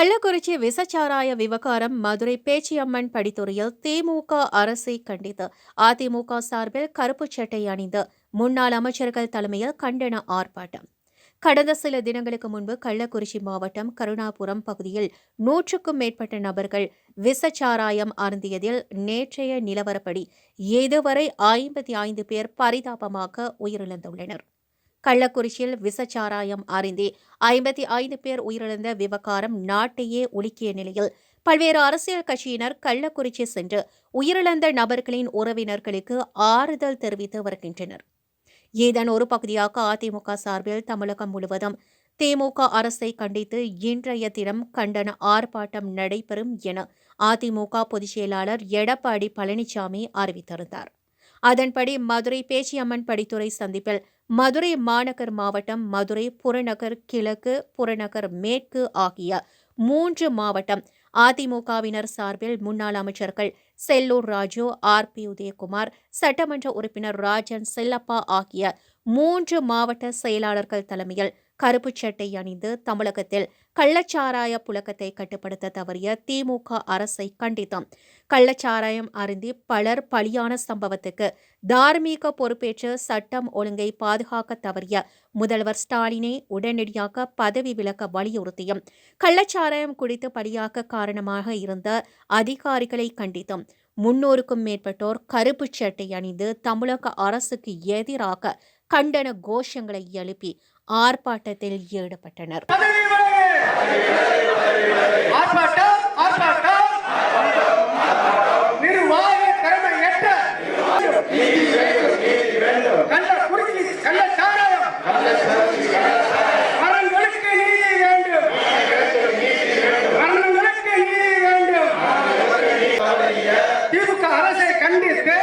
கள்ளக்குறிச்சி விசச்சாராய விவகாரம் மதுரை பேச்சியம்மன் படித்துறையில் திமுக அரசை கண்டித்து அதிமுக சார்பில் கருப்புச் சட்டை அணிந்து முன்னாள் அமைச்சர்கள் தலைமையில் கண்டன ஆர்ப்பாட்டம். கடந்த சில தினங்களுக்கு முன்பு கள்ளக்குறிச்சி மாவட்டம் கருணாபுரம் பகுதியில் நூற்றுக்கும் மேற்பட்ட நபர்கள் விசச்சாராயம் அருந்தியதில் நேற்றைய நிலவரப்படி இதுவரை ஐம்பத்தி ஐந்து பேர் பரிதாபமாக உயிரிழந்துள்ளனர். கள்ளக்குறிச்சியில் விசச்சாராயம் அருந்தி ஐம்பத்தி ஐந்து பேர் உயிரிழந்த விவகாரம் நாட்டையே உலுக்கிய நிலையில் பல்வேறு அரசியல் கட்சியினர் கள்ளக்குறிச்சி சென்று உயிரிழந்த நபர்களின் உறவினர்களுக்கு ஆறுதல் தெரிவித்து வருகின்றனர். இதன் ஒரு பகுதியாக அதிமுக சார்பில் தமிழகம் முழுவதும் திமுக அரசை கண்டித்து இன்றைய தினம் கண்டன ஆர்ப்பாட்டம் நடைபெறும் என அதிமுக பொதுச் செயலாளர் எடப்பாடி பழனிசாமி அறிவித்திருந்தார். அதன்படி மதுரை பேச்சியம்மன் படித்துறை சந்திப்பில் மதுரை மாநகர் மாவட்டம் மதுரை புறநகர் கிழக்கு புறநகர் மேற்கு ஆகிய மூன்று மாவட்டம் அதிமுகவினர் சார்பில் முன்னாள் அமைச்சர்கள் செல்லூர் ராஜு ஆர். பி. உதயகுமார் சட்டமன்ற உறுப்பினர் ராஜன் செல்லப்பா ஆகிய மூன்று மாவட்ட செயலாளர்கள் தலைமையில் கருப்புச் சட்டை அணிந்து தமிழகத்தில் கள்ளச்சாராய புழக்கத்தை கட்டுப்படுத்த தவறிய திமுக அரசை கண்டித்தோம். கள்ளச்சாராயம் அருந்தி பலர் பலியான சம்பவத்துக்கு தார்மீக பொறுப்பேற்று சட்டம் ஒழுங்கை பாதுகாக்க தவறிய முதல்வர் ஸ்டாலினை உடனடியாக பதவி விலக்க வலியுறுத்தியும் கள்ளச்சாராயம் குடித்து பலியாக்க காரணமாக இருந்த அதிகாரிகளை கண்டித்தும். முன்னூறுக்கும் மேற்பட்டோர் கருப்புச் சட்டை அணிந்து தமிழக அரசுக்கு எதிராக கண்டன கோஷங்களை எழுப்பி ஆர்ப்பாட்டத்தில் ஈடுபட்டனர். ஆர்ப்பாட்டம் ஆர்ப்பாட்டம். வேண்டும். திமுக அரசை கண்டித்து